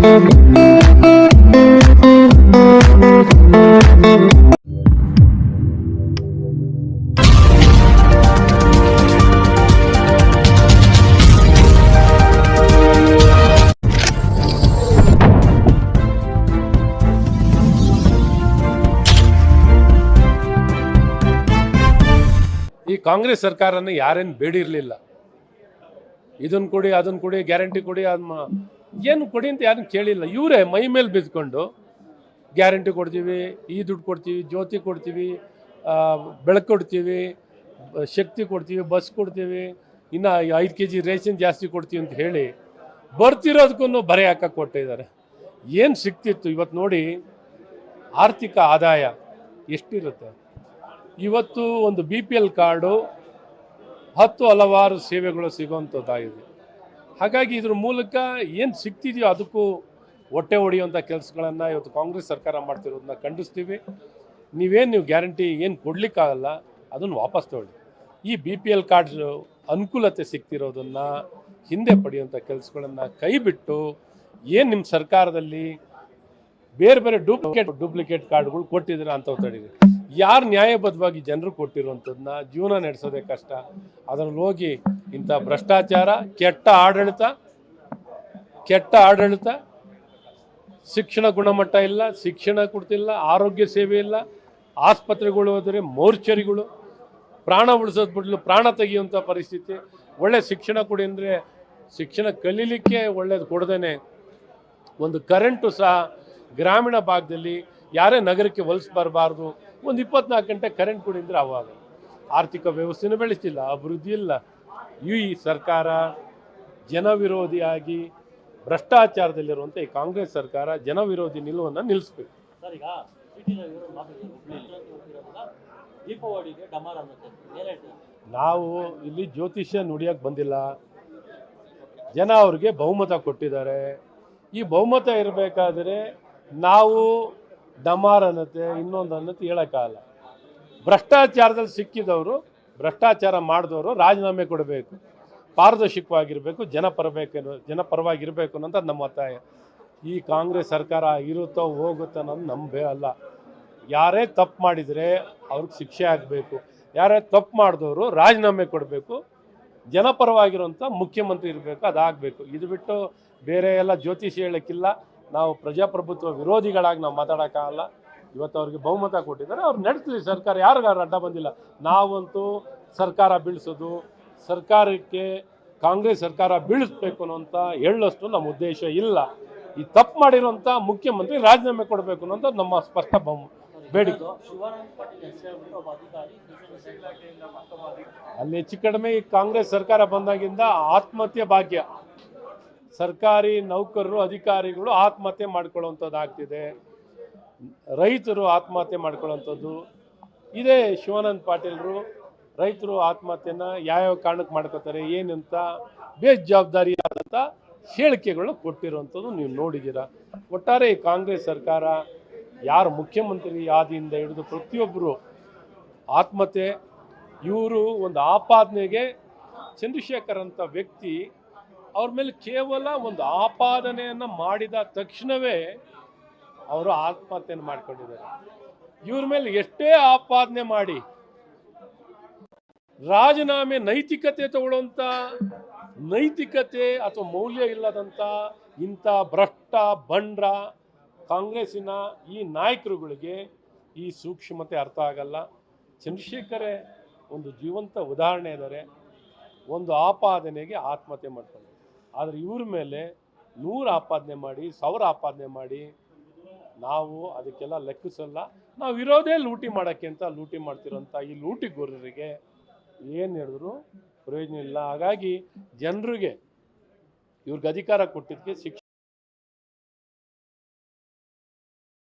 ಈ ಕಾಂಗ್ರೆಸ್ ಸರ್ಕಾರನ ಯಾರೇನು ಬೇಡಿರಲಿಲ್ಲ. ಇದನ್ನು ಕೊಡಿ ಅದನ್ನು ಕೊಡಿ, ಗ್ಯಾರಂಟಿ ಕೊಡಿ ಅದ್ಮ ಏನು ಕೊಡಿ ಅಂತ ಯಾರನ್ನು ಕೇಳಿಲ್ಲ. ಇವರೇ ಮೈ ಮೇಲೆ ಬಿದ್ಕೊಂಡು ಗ್ಯಾರಂಟಿ ಕೊಡ್ತೀವಿ, ಈ ದುಡ್ಡು ಕೊಡ್ತೀವಿ, ಜ್ಯೋತಿ ಕೊಡ್ತೀವಿ ಬೆಳಕು ಕೊಡ್ತೀವಿ, ಶಕ್ತಿ ಕೊಡ್ತೀವಿ, ಬಸ್ ಕೊಡ್ತೀವಿ, ಇನ್ನು ಐದು ಕೆ ಜಿ ರೇಷನ್ ಜಾಸ್ತಿ ಕೊಡ್ತೀವಿ ಅಂತ ಹೇಳಿ ಬರ್ತಿರೋದಕ್ಕೂ ಬರೆ ಹಾಕಕ್ಕೆ ಕೊಟ್ಟಿದ್ದಾರೆ. ಏನು ಸಿಕ್ತಿತ್ತು ಇವತ್ತು ನೋಡಿ ಆರ್ಥಿಕ ಆದಾಯ ಎಷ್ಟಿರುತ್ತೆ? ಇವತ್ತು ಒಂದು ಬಿ ಪಿ ಎಲ್ ಕಾರ್ಡು ಹತ್ತು ಹಲವಾರು ಸೇವೆಗಳು ಸಿಗುವಂಥದ್ದಾಗಿದೆ. ಹಾಗಾಗಿ ಇದ್ರ ಮೂಲಕ ಏನು ಸಿಗ್ತಿದೆಯೋ ಅದಕ್ಕೂ ಹೊಟ್ಟೆ ಹೊಡೆಯುವಂಥ ಕೆಲಸಗಳನ್ನು ಇವತ್ತು ಕಾಂಗ್ರೆಸ್ ಸರ್ಕಾರ ಮಾಡ್ತಿರೋದನ್ನ ಖಂಡಿಸ್ತೀವಿ. ನೀವೇನು ನೀವು ಗ್ಯಾರಂಟಿ ಏನು ಕೊಡಲಿಕ್ಕಾಗಲ್ಲ, ಅದನ್ನು ವಾಪಸ್ ತಗೊಳ್ಳಿ. ಈ ಬಿ ಪಿ ಎಲ್ ಕಾರ್ಡ್ ಅನುಕೂಲತೆ ಸಿಗ್ತಿರೋದನ್ನು ಹಿಂದೆ ಪಡೆಯುವಂಥ ಕೆಲಸಗಳನ್ನು ಕೈ ಬಿಟ್ಟು ಏನು ನಿಮ್ಮ ಸರ್ಕಾರದಲ್ಲಿ ಬೇರೆ ಬೇರೆ ಡೂಪ್ಲಿಕೇಟ್ ಡೂಪ್ಲಿಕೇಟ್ ಕಾರ್ಡ್ಗಳು ಕೊಟ್ಟಿದ್ದೀರಾ ಅಂತ ತಡೀರಿ ಯಾರು ನ್ಯಾಯಬದ್ಧವಾಗಿ ಜನರು ಕೊಟ್ಟಿರುವಂಥದ್ದನ್ನ ಜೀವನ ನಡೆಸೋದೇ ಕಷ್ಟ. ಅದರಲ್ಲಿ ಹೋಗಿ ಇಂಥ ಭ್ರಷ್ಟಾಚಾರ, ಕೆಟ್ಟ ಆಡಳಿತ ಕೆಟ್ಟ ಆಡಳಿತ, ಶಿಕ್ಷಣ ಗುಣಮಟ್ಟ ಇಲ್ಲ, ಶಿಕ್ಷಣ ಕೊಡ್ತಿಲ್ಲ, ಆರೋಗ್ಯ ಸೇವೆ ಇಲ್ಲ, ಆಸ್ಪತ್ರೆಗಳು ಹೋದರೆ ಮೋರ್ಚರಿಗಳು, ಪ್ರಾಣ ಉಳಿಸೋದು ಬಿಡಲು ಪ್ರಾಣ ತೆಗೆಯುವಂಥ ಪರಿಸ್ಥಿತಿ. ಒಳ್ಳೆ ಶಿಕ್ಷಣ ಕೊಡಿ ಅಂದರೆ ಶಿಕ್ಷಣ ಕಲೀಲಿಕ್ಕೆ ಒಳ್ಳೇದು ಕೊಡದೇನೆ. ಒಂದು ಕರೆಂಟು ಸಹ ಗ್ರಾಮೀಣ ಭಾಗದಲ್ಲಿ ಯಾರೇ ನಗರಕ್ಕೆ ಹೊಲಿಸ್ ಬರಬಾರ್ದು ಒಂದು ಇಪ್ಪತ್ನಾಲ್ಕು ಗಂಟೆ ಕರೆಂಟ್ ಕೊಡಿದ್ರೆ ಅವಾಗ. ಆರ್ಥಿಕ ವ್ಯವಸ್ಥೆನೂ ಬೆಳೆಸಿಲ್ಲ ಅಭಿವೃದ್ಧಿ ಇಲ್ಲ. ಈ ಸರ್ಕಾರ ಜನವಿರೋಧಿಯಾಗಿ ಭ್ರಷ್ಟಾಚಾರದಲ್ಲಿರುವಂಥ ಈ ಕಾಂಗ್ರೆಸ್ ಸರ್ಕಾರ ಜನವಿರೋಧಿ ನಿಲುವನ್ನು ನಿಲ್ಲಿಸ್ಬೇಕು. ನಾವು ಇಲ್ಲಿ ಜ್ಯೋತಿಷ್ಯ ನುಡಿಯೋಕ್ಕೆ ಬಂದಿಲ್ಲ. ಜನ ಅವ್ರಿಗೆ ಬಹುಮತ ಕೊಟ್ಟಿದ್ದಾರೆ. ಈ ಬಹುಮತ ಇರಬೇಕಾದ್ರೆ ನಾವು ಡಮಾರ್ ಅನ್ನತ್ತೆ, ಇನ್ನೊಂದು ಅನ್ನತ್ತೆ ಹೇಳೋಕ್ಕಾಗಲ್ಲ ಭ್ರಷ್ಟಾಚಾರದಲ್ಲಿ ಸಿಕ್ಕಿದವರು, ಭ್ರಷ್ಟಾಚಾರ ಮಾಡಿದವರು ರಾಜೀನಾಮೆ ಕೊಡಬೇಕು, ಪಾರದರ್ಶಕವಾಗಿರಬೇಕು, ಜನಪರಬೇಕು ಜನಪರವಾಗಿರಬೇಕು ಅನ್ನೋದು ನಮ್ಮ ಒತ್ತಾಯ ಈ ಕಾಂಗ್ರೆಸ್ ಸರ್ಕಾರ ಇರುತ್ತೋ ಹೋಗುತ್ತೋ ಅನ್ನೋದು ನಂಬೇ ಅಲ್ಲ. ಯಾರೇ ತಪ್ಪು ಮಾಡಿದರೆ ಅವ್ರಿಗೆ ಶಿಕ್ಷೆ ಆಗಬೇಕು. ಯಾರೇ ತಪ್ಪು ಮಾಡಿದವರು ರಾಜೀನಾಮೆ ಕೊಡಬೇಕು. ಜನಪರವಾಗಿರುವಂಥ ಮುಖ್ಯಮಂತ್ರಿ ಇರಬೇಕು, ಅದಾಗಬೇಕು. ಇದು ಬಿಟ್ಟು ಬೇರೆ ಎಲ್ಲ ಜ್ಯೋತಿಷಿ ಹೇಳೋಕ್ಕಿಲ್ಲ. ನಾವು ಪ್ರಜಾಪ್ರಭುತ್ವ ವಿರೋಧಿಗಳಾಗಿ ನಾವು ಮಾತಾಡೋಕ್ಕಾಗಲ್ಲ. ಇವತ್ತು ಅವ್ರಿಗೆ ಬಹುಮತ ಕೊಟ್ಟಿದ್ದಾರೆ. ಅವ್ರು ನಡೆಸಲಿ. ಸರ್ಕಾರ ಯಾರಿಗಾರು ಅಡ್ಡ ಬಂದಿಲ್ಲ. ನಾವಂತೂ ಸರ್ಕಾರ ಬೀಳಿಸೋದು ಸರ್ಕಾರಕ್ಕೆ ಕಾಂಗ್ರೆಸ್ ಸರ್ಕಾರ ಬೀಳಿಸ್ಬೇಕು ಅನ್ನೋಂಥ ಹೇಳೋಷ್ಟು ನಮ್ಮ ಉದ್ದೇಶ ಇಲ್ಲ. ಈ ತಪ್ಪು ಮಾಡಿರುವಂಥ ಮುಖ್ಯಮಂತ್ರಿ ರಾಜೀನಾಮೆ ಕೊಡಬೇಕು ಅನ್ನೋದು ನಮ್ಮ ಸ್ಪಷ್ಟ ಬಹು ಬೇಡಿಕೆ. ಅಲ್ಲಿ ಹೆಚ್ಚು ಕಡಿಮೆ ಈ ಕಾಂಗ್ರೆಸ್ ಸರ್ಕಾರ ಬಂದಾಗಿಂದ ಆತ್ಮಹತ್ಯೆ ಭಾಗ್ಯ. ಸರ್ಕಾರಿ ನೌಕರರು, ಅಧಿಕಾರಿಗಳು ಆತ್ಮಹತ್ಯೆ ಮಾಡ್ಕೊಳ್ಳುವಂಥದ್ದಾಗ್ತಿದೆ. ರೈತರು ಆತ್ಮಹತ್ಯೆ ಮಾಡ್ಕೊಳ್ಳುವಂಥದ್ದು. ಇದೇ ಶಿವಾನಂದ ಪಾಟೀಲ್ರು ರೈತರು ಆತ್ಮಹತ್ಯೆನ ಯಾವ್ಯಾವ ಕಾರಣಕ್ಕೆ ಮಾಡ್ಕೋತಾರೆ, ಏನಂತ ಬೇಜವಾಬ್ದಾರಿಯಾದಂಥ ಹೇಳಿಕೆಗಳನ್ನ ಕೊಟ್ಟಿರುವಂಥದ್ದು ನೀವು ನೋಡಿದ್ದೀರಾ. ಒಟ್ಟಾರೆ ಈ ಕಾಂಗ್ರೆಸ್ ಸರ್ಕಾರ ಯಾರು ಮುಖ್ಯಮಂತ್ರಿ ಆದಿಯಿಂದ ಹಿಡಿದು ಪ್ರತಿಯೊಬ್ಬರು ಆತ್ಮಹತ್ಯೆ, ಇವರು ಒಂದು ಆಪಾದನೆಗೆ ಚಂದ್ರಶೇಖರ್ ಅಂತ ವ್ಯಕ್ತಿ ಅವ್ರ ಮೇಲೆ ಕೇವಲ ಒಂದು ಆಪಾದನೆಯನ್ನು ಮಾಡಿದ ತಕ್ಷಣವೇ ಅವರು ಆತ್ಮಹತ್ಯೆಯನ್ನು ಮಾಡಿಕೊಂಡಿದ್ದಾರೆ. ಇವ್ರ ಮೇಲೆ ಎಷ್ಟೇ ಆಪಾದನೆ ಮಾಡಿ, ರಾಜೀನಾಮೆ ನೈತಿಕತೆ ತಗೊಳ್ಳುವಂಥ ನೈತಿಕತೆ ಅಥವಾ ಮೌಲ್ಯ ಇಲ್ಲದಂಥ ಇಂಥ ಭ್ರಷ್ಟ ಬಂಡ್ರ ಕಾಂಗ್ರೆಸ್ಸಿನ ಈ ನಾಯಕರುಗಳಿಗೆ ಈ ಸೂಕ್ಷ್ಮತೆ ಅರ್ಥ ಆಗಲ್ಲ. ಚಂದ್ರಶೇಖರೇ ಒಂದು ಜೀವಂತ ಉದಾಹರಣೆ ಇದ್ದಾರೆ. ಒಂದು ಆಪಾದನೆಗೆ ಆತ್ಮಹತ್ಯೆ ಮಾಡ್ತಾರೆ ಆದರೆ ಇವ್ರ ಮೇಲೆ ನೂರು ಆಪಾದನೆ ಮಾಡಿ, ಸಾವಿರ ಆಪಾದನೆ ಮಾಡಿ ನಾವು ಅದಕ್ಕೆಲ್ಲ ಲೆಕ್ಕಿಸಲ್ಲ. ನಾವು ಇರೋದೇ ಲೂಟಿ ಮಾಡೋಕ್ಕೆ ಅಂತ ಲೂಟಿ ಮಾಡ್ತಿರೋಂಥ ಈ ಲೂಟಿಗೋರರಿಗೆ ಏನು ಹೇಳಿದ್ರು? ಪ್ರಯೋಜನ ಇಲ್ಲ. ಹಾಗಾಗಿ ಜನರಿಗೆ ಇವ್ರಿಗೆ ಅಧಿಕಾರ ಕೊಟ್ಟಿದ್ದಕ್ಕೆ ಶಿಕ್ಷೆ